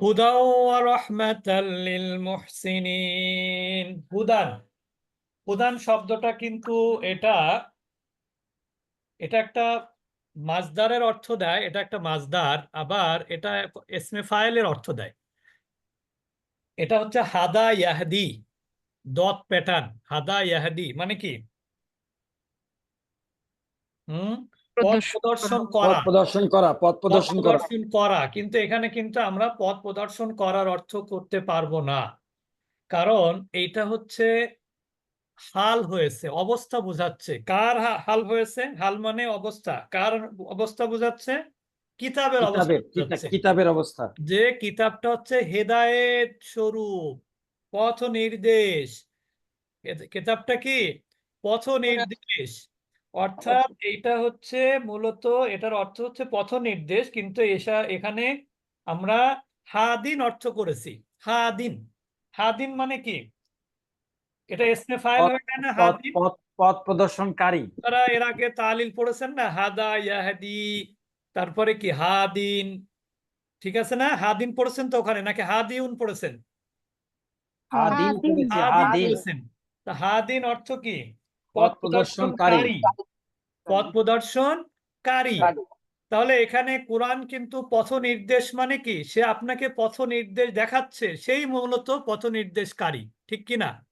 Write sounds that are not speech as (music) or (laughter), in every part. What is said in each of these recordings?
হুদা ওয়া রাহমাতাল লিল মুহসিনিন। শব্দটা কিন্তু এটা এটা একটা মাজদারের অর্থ দেয়, এটা একটা মাজদার, আবার এটা এসমে ফাইলের অর্থ দেয়। এটা হচ্ছে হাদা ইয়াহদি, দত প্যাটার্ন, হাদা ইয়াহদি মানে কি? হুম? পথ প্রদর্শন পথ করা। প্রদর্শন করা পথ প্রদর্শন করা। প্রদর্শন করা। কিন্তু এখানে কিন্তু আমরা পথ প্রদর্শন করার অর্থ করতে পারব না। কারণ এইটা হচ্ছে হাল হয়েছে অবস্থা বোঝাচ্ছে। কার হাল হয়েছে? হাল মানে অবস্থা। কার অবস্থা বোঝাচ্ছে? কিতাবের অবস্থা কিতাবের অবস্থা। যে কিতাবটা হচ্ছে হেদায়েত স্বরূপ পথ নির্দেশ কিতাবটা কি? পথ নির্দেশ অর্থাৎ এইটা হচ্ছে মূলত এটার অর্থ হচ্ছে পথ নির্দেশ কিন্তু এসা এখানে আমরা হাদিন অর্থ করেছি। হাদিন হাদিন মানে কি? এটা এসমে ফাইল পথ- হয়ে যায় না? হাদিন পথ পথ প্রদর্শনকারী। তারা এর আগে তালিল পড়েছেন না? হাদা ইয়াহাদি তারপরে কি? হাদিন ঠিক আছে না? হাদিন পড়েছেন তো ওখানে? নাকি হাদিউন পড়েছেন? হাদিন হাদিন অর্থ কি? পথ প্রদর্শনকারী। পথ প্রদর্শনকারী। তাহলে এখানে কোরআন কিন্তু পথ নির্দেশ মানে কি? সে আপনাকে পথ নির্দেশ দেখাচ্ছে সেই মূলত পথ নির্দেশকারী ঠিক কি না?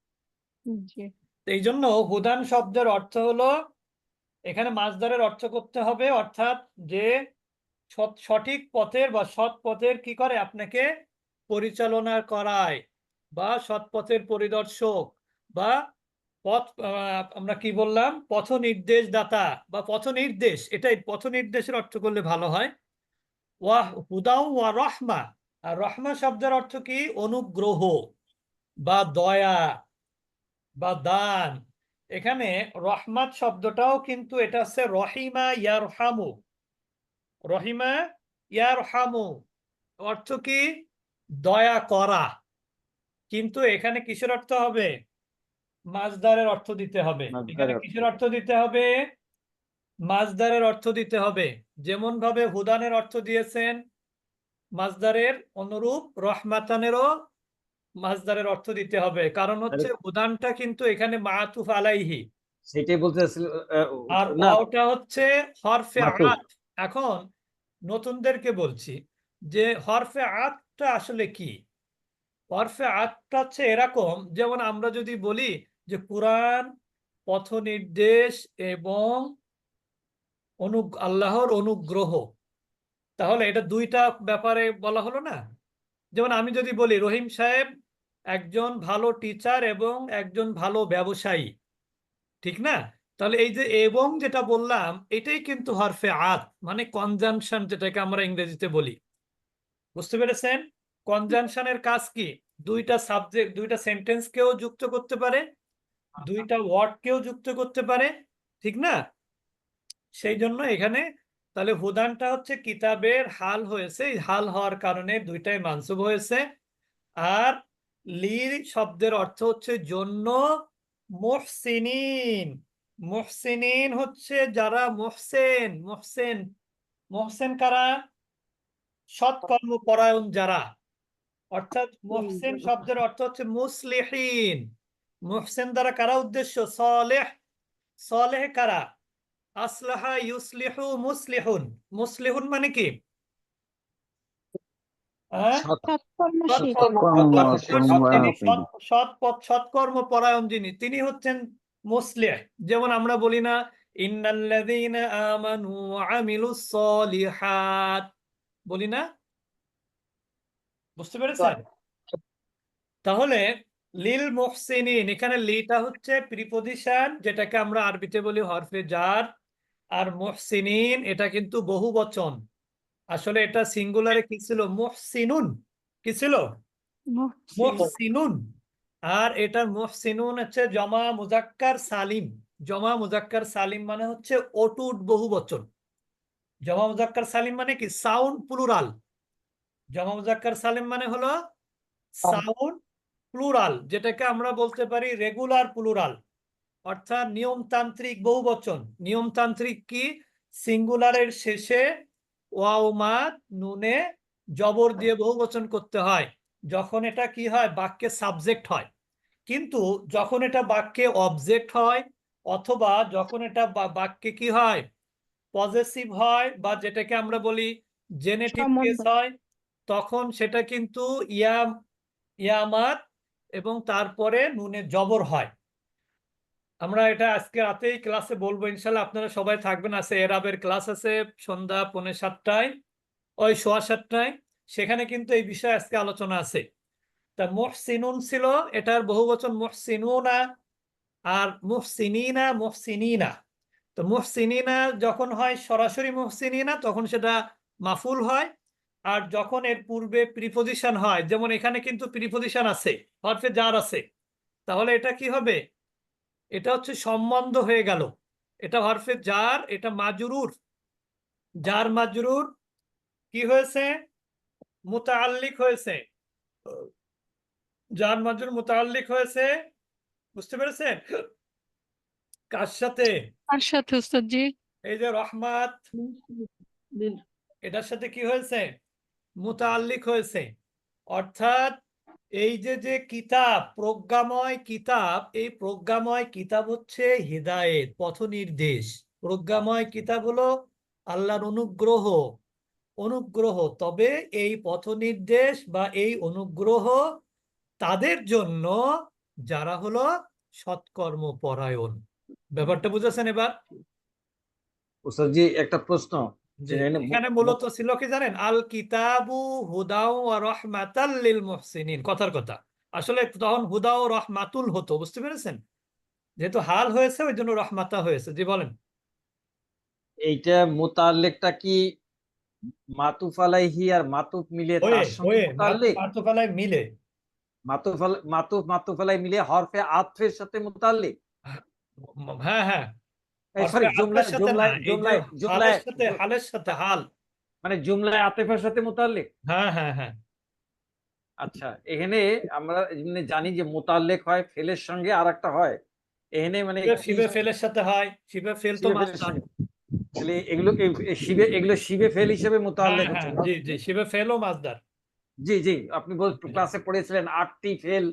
এই জন্য হুদান শব্দের অর্থ হলো এখানে মাছদারের অর্থ করতে হবে অর্থাৎ যে সৎ- সঠিক পথের বা সৎ পথের কি করে? আপনাকে পরিচালনা করায় বা সৎ পথের পরিদর্শক বা পথ আমরা কি বললাম? পথ নির্দেশ দাতা বা পথ নির্দেশ এটাই পথ নির্দেশের অর্থ করলে ভালো হয়। ওয়াহ, হুদাউ ওয়া রহমা, আর রহমা শব্দের অর্থ কি? অনুগ্রহ বা দয়া বা দান। এখানে রহমাত শব্দটাও কিন্তু এটা হচ্ছে রহিমা ইয়ারহামু। রহিমা ইয়ারহামু অর্থ কি? দয়া করা। কিন্তু এখানে কিসের অর্থ হবে? মাজদারের অর্থ দিতে হবে। এখানে কিসের অর্থ দিতে হবে? মাজদারের অর্থ দিতে হবে। যেমন ভাবে হুদানের অর্থ দিয়েছেন মাজদারের অনুরূপ রহমাতানেরও মাজদারের অর্থ দিতে হবে। কারণ হচ্ছে হুদানটা কিন্তু এখানে মাতুফ আলাইহি। সেটাই বলতে আর ওটা হচ্ছে হরফে। আত। এখন নতুনদেরকে বলছি যে হরফে আতটা আসলে কি? হরফে আতটা হচ্ছে এরকম যেমন আমরা যদি বলি যে কোরআন পথ নির্দেশ এবং অনু আল্লাহর অনুগ্রহ। তাহলে এটা দুইটা ব্যাপারে বলা হলো না? যেমন আমি যদি বলি, রহিম সাহেব একজন ভালো টিচার এবং একজন ভালো ব্যবসায়ী। ঠিক না? তাহলে এই যে এবং যেটা বললাম, এটাই কিন্তু হরফে আত মানে কনজাংশন যেটাকে আমরা ইংরেজিতে বলি। বুঝতে পেরেছেন? কনজাংশনের কাজ কি? দুইটা সাবজেক্ট দুইটা সেন্টেন্স কেও যুক্ত করতে পারে দুইটা ওয়ার্ড কেও যুক্ত করতে পারে ঠিক না? সেই জন্য এখানে তাহলে হুদানটা হচ্ছে কিতাবের হাল হয়েছে হাল হওয়ার কারণে দুইটাই মানসুব হয়েছে। আর লি শব্দের অর্থ হচ্ছে জন্য মুহসিনিন। মুহসিনিন হচ্ছে যারা মুহসেন মুহসেন মোহসেন কারা? সৎকর্ম পরায়ণ যারা। অর্থাৎ মুহসিন শব্দের অর্থ হচ্ছে মুসলিহিন। মুহসিন দ্বারা কারা উদ্দেশ্য সলেহ সলেহ কারা আসলাহা ইউসলিহু মুসলিহুন মুসলিহুন মানে কি হ্যাঁ তিনি হচ্ছেন মুসলিহ যেমন আমরা বলি না আমানু বলি না বুঝতে পেরেছেন তাহলে লিল মুহসিনিন এখানে লিটা হচ্ছে প্রিপোজিশন যেটাকে আমরা আরবিতে বলি হরফে জার আর মুহসিনিন এটা কিন্তু বহু বচন। আসলে এটা সিঙ্গুলারে কি ছিল? মুহসিনুন। কি ছিল? মুহসিন। মুহসিনুন। আর এটা মুহসিনুন হচ্ছে জমা মুজাক্কার সালিম। জমা মুজাক্কার সালিম মানে হচ্ছে অটুট বহু বচন। জমা মুজাক্কার সালিম মানে কি? Sound plural. জমা মুজাক্কার সালিম মানে হলো সাউন্ড প্লুরাল যেটাকে আমরা বলতে পারি রেগুলার প্লুরাল অর্থাৎ নিয়মতান্ত্রিক বহুবচন। নিয়মতান্ত্রিক কি? সিঙ্গুলারের শেষে ওয়াও মাদ নুনে জবর দিয়ে বহুবচন করতে হয়। যখন এটা কি হয়? বাক্যে সাবজেক্ট হয়। কিন্তু যখন এটা বাক্যে অবজেক্ট হয় অথবা যখন এটা বাক্যে কি হয়? পজেসিভ হয় বা যেটাকে আমরা বলি সম্বন্ধ। কেস হয় তখন সেটা কিন্তু ইয়াম ইয়ামাত এবং তারপরে নুনে জবর হয়। আমরা এটা আজকে রাতেই ক্লাসে বলব, ইনশাল্লাহ আপনারা সবাই থাকবেন। আছে এরাবের ক্লাস আছে সন্ধ্যা পৌনে সাতটায়, ওই সোয়া সাতটায়। সেখানে কিন্তু এই বিষয়ে আজকে আলোচনা আছে। তা মুহসিনুন ছিল, এটার বহুবচন মুহসিনুনা আর মুহসিনিনা মুহসিনিনা। তো মুহসিনিনা যখন হয় সরাসরি মুহসিনিনা, তখন সেটা মাফুল হয়। আর যখন এর পূর্বে প্রিপোজিশন হয় যেমন এখানে কিন্তু প্রিপোজিশন আছে হরফে যার আছে তাহলে এটা কি হবে? এটা হচ্ছে সম্বন্ধ হয়ে গেল। এটা হরফে যার এটা মাজরুর। যার মাজরুর কি হয়েছে? মুতাআল্লিক হয়েছে। যার মাজরুর মুতাআল্লিক হয়েছে বুঝতে পেরেছেন? কার সাথে? কার সাথে এই যে রহমাত। এটার সাথে কি হয়েছে? মুতাআল্লিক হয়েছে। অর্থাৎ এই যে যে কিতাব, প্রজ্ঞাময় কিতাব, এই প্রজ্ঞাময় কিতাব হচ্ছে হিদায়েত পথ নির্দেশ প্রজ্ঞাময় কিতাব হলো আল্লাহর অনুগ্রহ অনুগ্রহ। তবে এই পথ নির্দেশ বা এই অনুগ্রহ তাদের জন্য যারা হলো সৎকর্ম পরায়ণ ব্যাপারটা বুঝেছেন এবার? একটা প্রশ্ন। এখানে মূলত ছিল কি জানেন? আল কিতাবু হুদাও রহমাতাল লিল মুহসিনিন। কথার কথা। আসলে তখন হুদা ও রহমাতুল হতো বুঝতে পেরেছেন? যেহেতু হাল হয়েছে ওই জন্য রহমাতা হয়েছে। জি বলেন। এইটা মোতাল্লেকটা কি মাতুফ আলাইহি আর মাতুফ মিলে তার সঙ্গে মোতাল্লেক? পার্থফালায় মিলে। মাতুফ মাতুফ মাতুফ আলাই মিলে হরফে আতফের সাথে মোতাল্লেক? হ্যাঁ হ্যাঁ। সরি জুমলায় আত্মার সাথে না, জুমলায় জুমলায় জুমলায় সাথে হালের সাথে হাল। মানে জুমলায় আতেফের সাথে মোতাল্লেক? হ্যাঁ হ্যাঁ হ্যাঁ। আচ্ছা এখানে আমরা মানে জানি যে মোতাল্লেক হয় ফেলের সঙ্গে আর একটা হয়। এখানে মানে শিবে- ফেলের সাথে হয় শিবে ফেল তো। তাহলে এগুলো শিবে এগুলো শিবে ফেল হিসেবে মোতাল্লেক হচ্ছে জি জি শিবে ফেলও মাসদার জি জি আপনি ক্লাসে পড়েছিলেন আটটি ফেল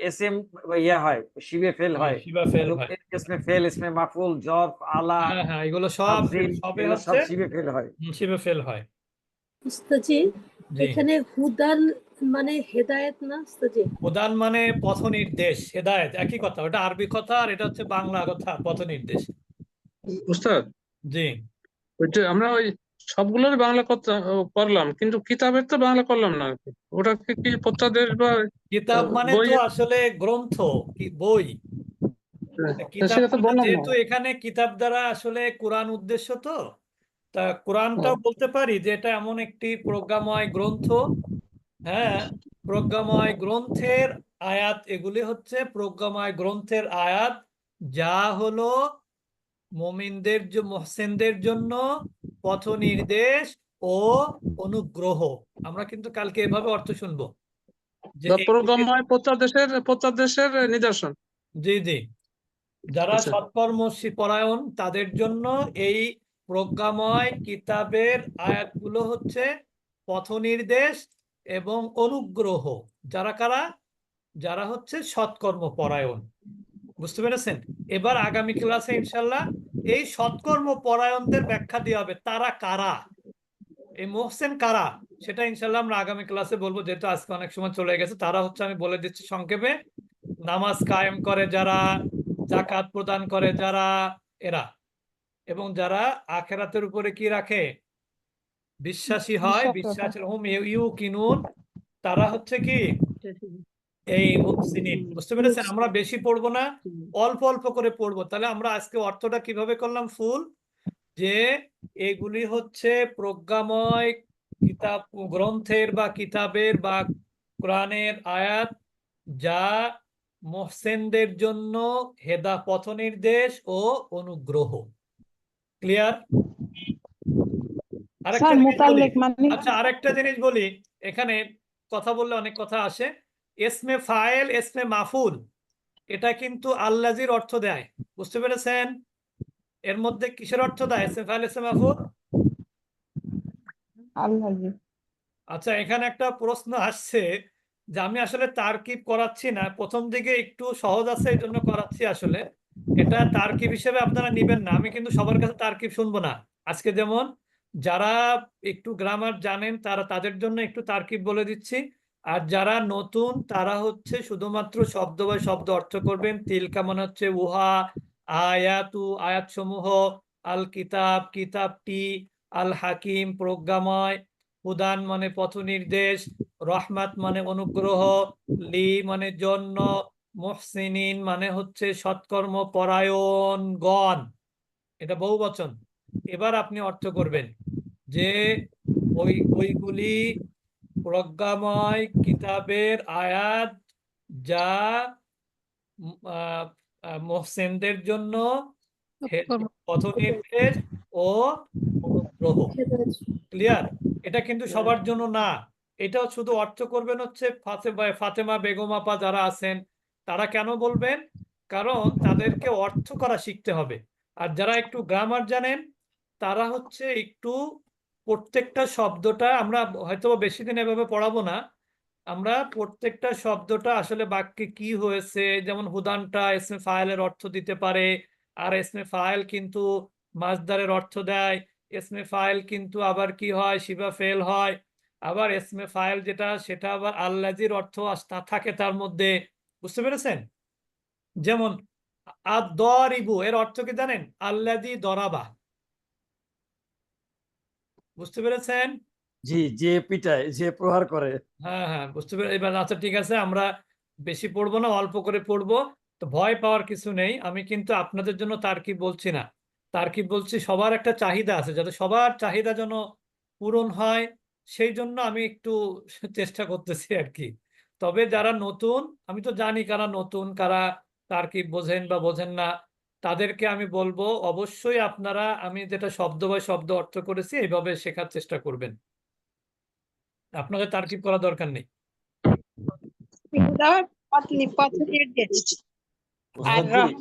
এসএম ইয়ে হয় শিবে ফেল হ্যাঁ, হয় শিবা ফেল হয়। ফেল ইসমে মাফুল জব আলা হ্যাঁ, হ্যাঁ, এগুলো সব শিবে ফেল হয়। শিবে ফেল হয়। উস্তাজি এখানে হুদান মানে হেদায়েত না উস্তাজি হুদান মানে পথ নির্দেশ হেদায়েত একই কথা। ওটা আরবি কথা আর এটা হচ্ছে বাংলা কথা পথ নির্দেশ। উস্তাদ? জি। আমরা ওই সবগুলোর বাংলা করলাম কিন্তু কিতাবের তো বাংলা করলাম না ওটা কি। প্রত্যাদেশ বা কিতাব মানে তো আসলে গ্রন্থ কি বই। তো মানে যেহেতু এখানে কিতাব দ্বারা আসলে কোরআন উদ্দেশ্য তো তা কোরআনটাও বলতে পারি যে এটা এমন একটি প্রজ্ঞাময় গ্রন্থ। হ্যাঁ প্রজ্ঞাময় গ্রন্থের আয়াত এগুলি হচ্ছে প্রজ্ঞাময় গ্রন্থের আয়াত যা হলো মুমিনদের মুহসিনদের জন্য পথ নির্দেশ ও অনুগ্রহ। আমরা কিন্তু কালকে এভাবে অর্থ শুনব। নিদর্শন। জি জি। যারা আচ্ছা। সৎকর্ম পরায়ণ তাদের জন্য এই প্রজ্ঞাময় কিতাবের আয়াতগুলো হচ্ছে পথ নির্দেশ এবং অনুগ্রহ। যারা কারা? যারা হচ্ছে সৎকর্ম পরায়ণ। বুঝতে পেরেছেন? এবার আগামী ক্লাসে ইনশাল্লাহ এই সৎকর্ম পরায়ণদের ব্যাখ্যা দেওয়া হবে। তারা কারা? এই মোহসেন কারা? সেটা ইনশাল্লাহ আমরা আগামী ক্লাসে বলব যেহেতু আজকে অনেক সময় চলে গেছে। তারা হচ্ছে আমি বলে দিচ্ছি সংক্ষেপে। নামাজ কায়েম করে যারা জাকাত প্রদান করে যারা এরা। এবং যারা আখেরাতের উপরে কি রাখে? বিশ্বাসী হয় বিশ্বাস বিশ্বাস রাখে। ইউ কিনুন তারা হচ্ছে কি? এই মুহসিনিন বুঝতে পেরেছেন? আমরা বেশি পড়ব না অল্প অল্প করে পড়ব। তাহলে আমরা আজকে অর্থটা কীভাবে করলাম ফুল? যে এগুলি হচ্ছে প্রজ্ঞাময় কিতাব গ্রন্থের বা কিতাবের বা কোরআনের আয়াত যা মোহসেনদের জন্য হেদা পথ নির্দেশ ও অনুগ্রহ। ক্লিয়ার? আরেকটা মানে? আচ্ছা আরেকটা জিনিস বলি। এখানে কথা বললে অনেক কথা আসে। এসমে ফায়েল এসমে মাফুল। এটা কিন্তু আল্লাজির অর্থ দেয়। বুঝতে পেরেছেন? এর মধ্যে কিসের অর্থ দেয়? এসমে ফায়েল এসমে মাফুল? আল্লাহ জি আচ্ছা এখানে একটা প্রশ্ন আসছে যে আমি আসলে তারকিব করাচ্ছি না। প্রথম দিকে একটু সহজ আছে এই জন্য করাচ্ছি আসলে। এটা তারকিব হিসেবে আপনারা নিবেন না। আমি কিন্তু সবার কাছে তারকিব শুনব না। আজকে যেমন যারা একটু গ্রামার জানেন তারা তাদের জন্য একটু তারকিব বলে দিচ্ছি। আর যারা নতুন, তারা হচ্ছে শুধুমাত্র শব্দ বাই শব্দ অর্থ করবেন। তিলকা মানে হচ্ছে? উহা, আয়াতু আয়াত সমূহ আল কিতাব কিতাবটি আল হাকিম প্রজ্ঞাময়, উদান মানে পথ নির্দেশ রহমাত মানে অনুগ্রহ, লি মানে জন্য, মুহসিনিন মানে হচ্ছে সৎকর্ম, পরায়ণ গণ। এটা বহু বচন। এবার আপনি অর্থ করবেন যে ওই, ওইগুলি প্রজ্ঞাময় কিতাবের আয়াত যা মুহসিনদের জন্য হে- কর্ম- পথ নির্দেশ ও অনুগ্রহ। ক্লিয়ার এটা কিন্তু সবার জন্য না। এটাও শুধু অর্থ করবেন হচ্ছে ফাতেমা ফাতেমা বেগম আপা যারা আছেন তারা কেন বলবেন? কারণ তাদেরকে অর্থ করা শিখতে হবে। আর যারা একটু গ্রামার জানেন তারা হচ্ছে একটু প্রত্যেকটা শব্দটা আমরা হয়তো বেশি দিন এভাবে পড়াবো না। আমরা প্রত্যেকটা শব্দটা আসলে বাক্যে কি হয়েছে, যেমন হুদানটা এসমে ফায়েলের অর্থ দিতে পারে, আর এসমে ফাইল কিন্তু মাজদারের অর্থ দেয় এসমে ফাইল কিন্তু আবার কি হয়, শিবা ফেল হয়, আবার এসমে ফায়েল যেটা, সেটা আবার আল্লাজির অর্থ থাকে তার মধ্যে, বুঝতে পেরেছেন? যেমন আদরিবু এর অর্থ কি জানেন? আল্লাদি দরাবা। বুঝতে পেরেছেন? জি যে পিটায় যে প্রহার করে। হ্যাঁ হ্যাঁ বুঝতে পেরে এবার আচ্ছা ঠিক আছে আমরা বেশি পড়ব না অল্প করে পড়ব। তো ভয় পাওয়ার কিছু নেই আমি কিন্তু আপনাদের জন্য তার কি বলছি না। তার কি বলছি সবার একটা চাহিদা আছে যাতে সবার চাহিদা যেন পূরণ হয় সেই জন্য আমি একটু (laughs) চেষ্টা করতেছি আর কি। তবে যারা নতুন আমি তো জানি কারা নতুন কারা তার কি বোঝেন বা বোঝেন না তাদেরকে আমি বলব অবশ্যই আপনারা আমি যেটা শব্দ বাই শব্দ অর্থ করেছি এইভাবে শেখার চেষ্টা করবেন। আপনাদের তারকিব করা দরকার নেই। আর